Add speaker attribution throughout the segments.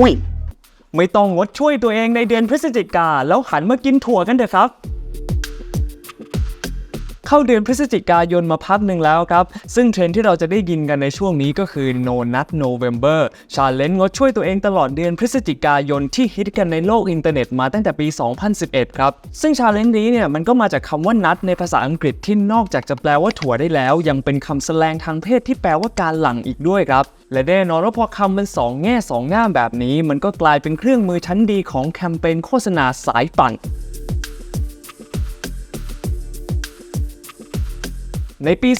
Speaker 1: อุ้ยไม่ต้องงดช่วยตัวเองในเดือนพฤศจิกาแล้วหันมากินถั่วกันเถอะครับ เข้าเดือนพฤศจิกายนมาพักหนึ่งแล้วครับ ซึ่งเทรนที่เราจะได้ยินกันในช่วงนี้ก็คือ No Nut November ชาเลนจ์งดช่วยตัวเองตลอดเดือนพฤศจิกายนที่ฮิตกันในโลกอินเทอร์เน็ตมาตั้งแต่ปี 2011 ครับ ซึ่งชาเลนจ์นี้เนี่ยมันก็มาจากคำว่านัทในภาษาอังกฤษที่นอกจากจะแปลว่าถั่วได้แล้ว ยังเป็นคำแสลงทางเพศที่แปลว่าการหลั่งอีกด้วยครับและแน่นอนว่าพอคำมันสองแง่สองง่ามแบบนี้ มันก็กลายเป็นเครื่องมือชั้นดีของแคมเปญโฆษณาสายปั่น ในปี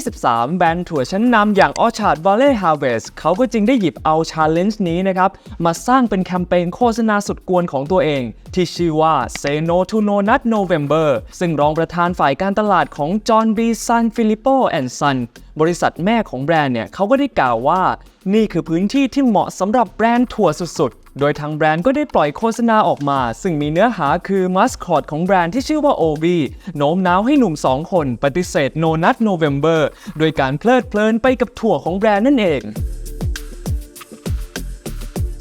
Speaker 1: 2023 แบรนด์ถั่วชั้นนำอย่าง Orchard Valley Harvest เขาก็จึงได้หยิบเอา Challenge นี้นะครับ มาสร้างเป็นแคมเปญโฆษณาสุดกวนของตัวเอง ที่ชื่อว่า Say No to No Nut November ซึ่งรองประธานฝ่ายการตลาดของ John B. San Filippo and Son บริษัทแม่ของแบรนด์เนี่ยเขาก็ได้กล่าวว่า นี่คือพื้นที่ที่เหมาะสำหรับแบรนด์ถั่วสุดๆ โดยทางแบรนด์ก็ได้ปล่อยโฆษณาออกมา ซึ่งมีเนื้อหาคือมัสคอตของแบรนด์ที่ชื่อว่า OB โน้มน้าวให้หนุ่ม 2 คนปฏิเสธ No Nut November โดยการเพลิดเพลินไปกับถั่วของแบรนด์นั่นเอง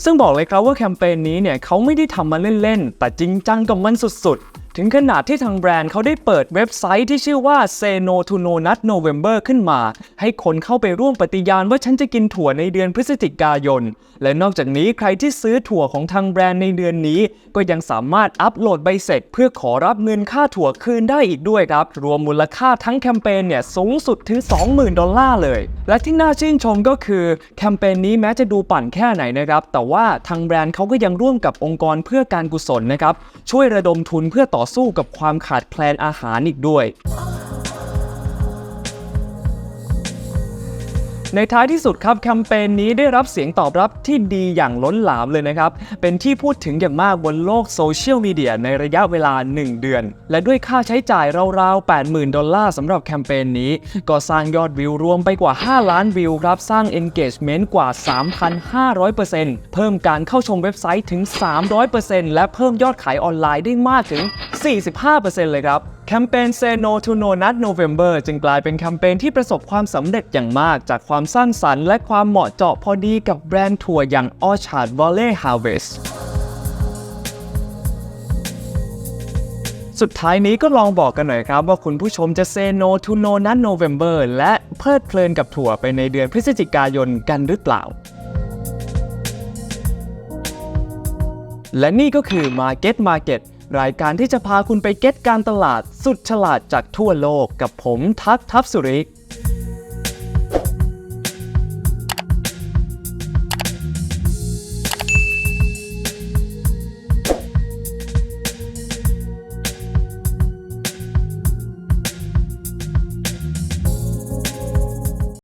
Speaker 1: ซึ่งบอกเลยครับว่าแคมเปญนี้เนี่ยเขาไม่ได้ทำมาเล่น ๆ แต่จริงจังกับมันสุดๆ ถึงขนาดที่ทางแบรนด์เขาได้เปิดเว็บไซต์ที่ชื่อว่า Say No to No Nut November ขึ้นมา ให้คนเข้าไปร่วมปฏิญาณว่าฉันจะกินถั่วในเดือนพฤศจิกายน และนอกจากนี้ใครที่ซื้อถั่วของทางแบรนด์ในเดือนนี้ ก็ยังสามารถอัปโหลดใบเสร็จ เพื่อขอรับเงินค่าถั่วคืนได้อีกด้วยครับ รวมมูลค่าทั้งแคมเปญเนี่ยสูงสุดถึง 20,000 ดอลลาร์เลย และที่น่าชื่นชมก็คือแคมเปญนี้แม้จะดูปั่นแค่ไหนนะครับแต่ว่าทางแบรนด์เขาก็ยังร่วมกับองค์กรเพื่อการกุศลนะครับช่วยระดมทุนเพื่อต่อสู้กับความขาดแคลนอาหารอีกด้วย ในท้ายที่สุดครับแคมเปญนี้ได้รับเสียงตอบรับที่ดีอย่างล้นหลามเลยนะครับ เป็นที่พูดถึงอย่างมากบนโลกโซเชียลมีเดียในระยะเวลา 1 เดือน และด้วยค่าใช้จ่ายราวๆ 80,000 ดอลลาร์สำหรับแคมเปญนี้ ก็สร้างยอดวิวรวมไปกว่า 5 ล้านวิวครับ สร้าง engagement กว่า 3,500%เพิ่มการเข้าชมเว็บไซต์ถึง 300%และเพิ่มยอดขายออนไลน์ได้มากถึง 45%เลยครับ แคมเปญ Say No to No Nut November จึงกลายเป็นแคมเปญที่ประสบความสำเร็จอย่างมาก จากความสร้างสรรค์และความเหมาะเจาะพอดีกับแบรนด์ถั่วอย่าง Orchard Valley Harvest สุดท้ายนี้ก็ลองบอกกันหน่อยครับว่าคุณผู้ชมจะ Say No to No Nut November และเพลิดเพลินกับถั่วไปในเดือนพฤศจิกายนกันหรือเปล่า และนี่ก็คือ Market Market รายการที่จะพาคุณไปเก็ตการตลาดสุดฉลาดจากทั่วโลกกับผมทักทัพสุริ